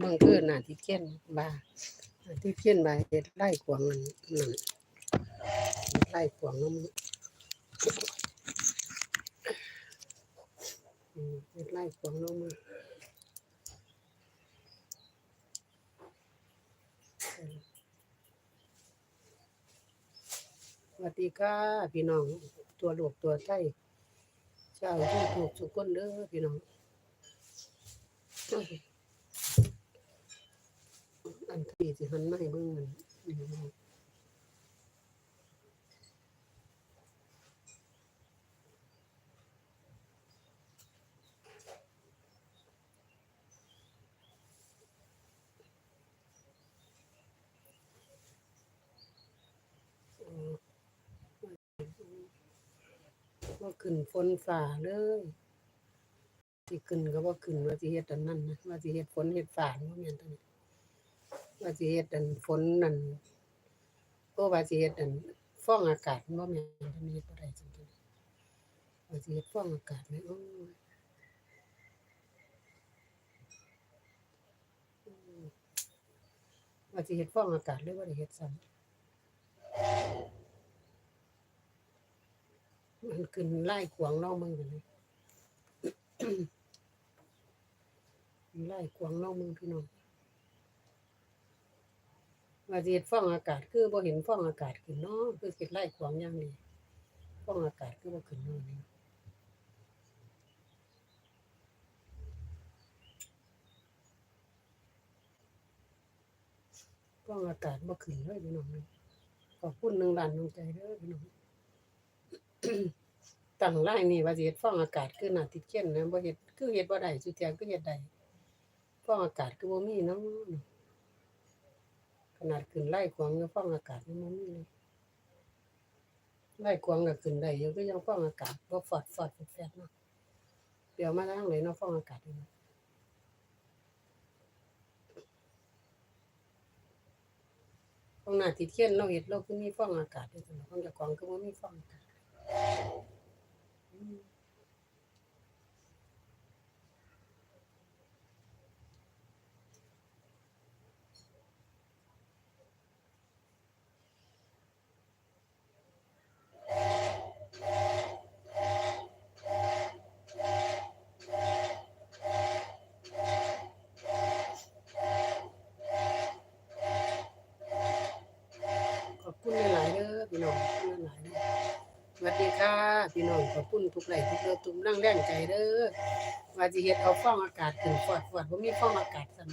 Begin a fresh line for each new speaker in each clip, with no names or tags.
เบิ่งคือหน้าที่เขียนบ่าหน้าที่เขียนบ่าเฮ็ดไล่กวางนั่นนั่นไล่กวางนำอืมเฮ็ดไล่กวางนำสวัสดีค่ะพี่น้องตัวโลวกตัวไทยชาวยูทูบทุกคนเด้อพี่น้อง อันที่ สิหันมาให้เบิ่งมันอืมว่าขึ้นฝนฝ่าเลยสิขึ้นก็ว่าขึ้นว่าสิเฮ็ดอันนั้นนะว่าสิเฮ็ดฝนเฮ็ดฝ่าบ่แม่นตัวนี้ ว่าสิเฮ็ดอันฝนนั่นก็ว่าสิเฮ็ดอันฟ้องอากาศบ่แม่นตัวนี้เฮ็ดบ่ได้จังตัวนี้ว่าสิเฮ็ดฟ้องอากาศแม่โอ้ยว่าสิเฮ็ดฟ้องอากาศหรือว่าได้เฮ็ดซ้ำมันขึ้นไล่ขวางเล่ามึงกันเลยไล่ขวางเล่ามึงพี่น้อง ว่าสิเฮ็ดฟองอากาศคือบ่เห็นฟองอากาศขึ้นเนาะคือสิไล่ขวางอย่างนี้ฟองอากาศคือบ่ขึ้นเนาะนี่ฟองอากาศบ่ขึ้นเลยพี่น้องขอบคุณหนึ่งล้านดวงใจเด้อพี่น้องตั้งไล่นี่ว่าสิเฮ็ดฟองอากาศคือหน้าติดเขียนนะบ่เฮ็ดคือเฮ็ดบ่ได้สุเทียคือเฮ็ดได้ฟองอากาศคือบ่มีเนาะ นาดขึ้นไล่ขวางยังฟองอากาศยังบ่มีเลยไล่ขวางก็ขึ้นได้ยู่ก็ยังฟองอากาศบ่ฟอดฟอดแฟดเนาะเดี๋ยวมาทางไหนเนาะฟองอากาศนี่เนาะฟองหน้าติดเขียนเราเฮ็ดเราคือมีฟองอากาศอยู่ซั่นเนาะของจ้าของคือบ่มีฟองอากาศ อืม ขอบคุณหลายๆเด้อพี่น้องขอยสวัสดีค่ะ พี่น้องขอบคุณทุกไลทุกเด้อทุกนั่งแรงใจเด้อว่าสิเฮ็ดเอาฟองอากาศขึ้นฟอดฟอดบ่มีฟองอากาศสั่น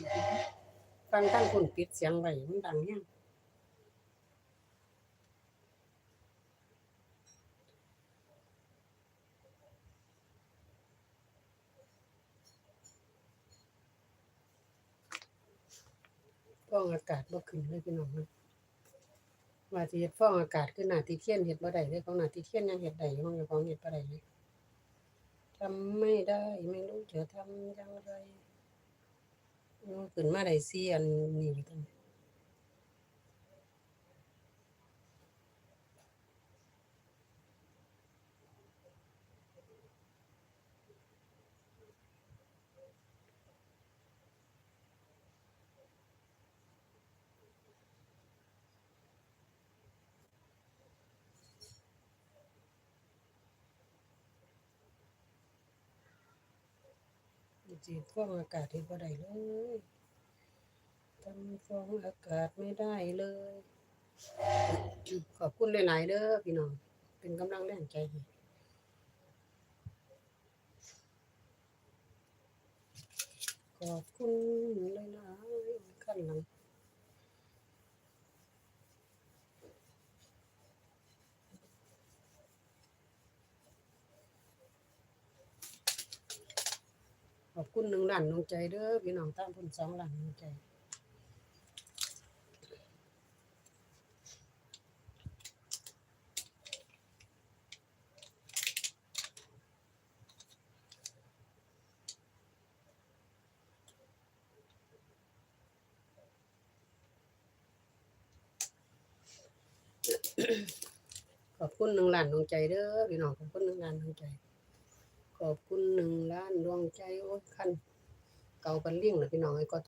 ฟังทั้งคนปิดเสียงไว้มันดังแฮงฟองอากาศบ่ขึ้นเลยพี่น้องนะ ว่าสิเฮ็ดฟองอากาศคือหน้าที่เทียนเฮ็ดบ่ได้เลยของหน้าที่เทียนยังเฮ็ดได้อยู่ของเจ้าของเฮ็ดบ่ได้เลยทำไม่ได้ไม่รู้จะทำอย่างไรขึ้นมาได้สี่อันนี้ว่าซั่น จีบฟองอากาศเห็นบ่ได้เลยทำฟองอากาศไม่ได้เลย ขอบคุณหลายๆเด้อพี่น้อง เป็นกำลังแรงใจให้ขอบคุณหลายๆขั้นหลัง อบคุณหนึ่งล้านดวงใจเด้อพี่น้องตามเพิ่นสองล้านดวงใจขอบคุณหนึ่งล้านดวงใจเด้อพี่น้องขอบคุณหนึ่งล้านดวงใจ ขอบคุณหนึ่งล้านดวงใจโอ้ยคันเก่ากันลิ่งนะพี่น้องไอ้ก็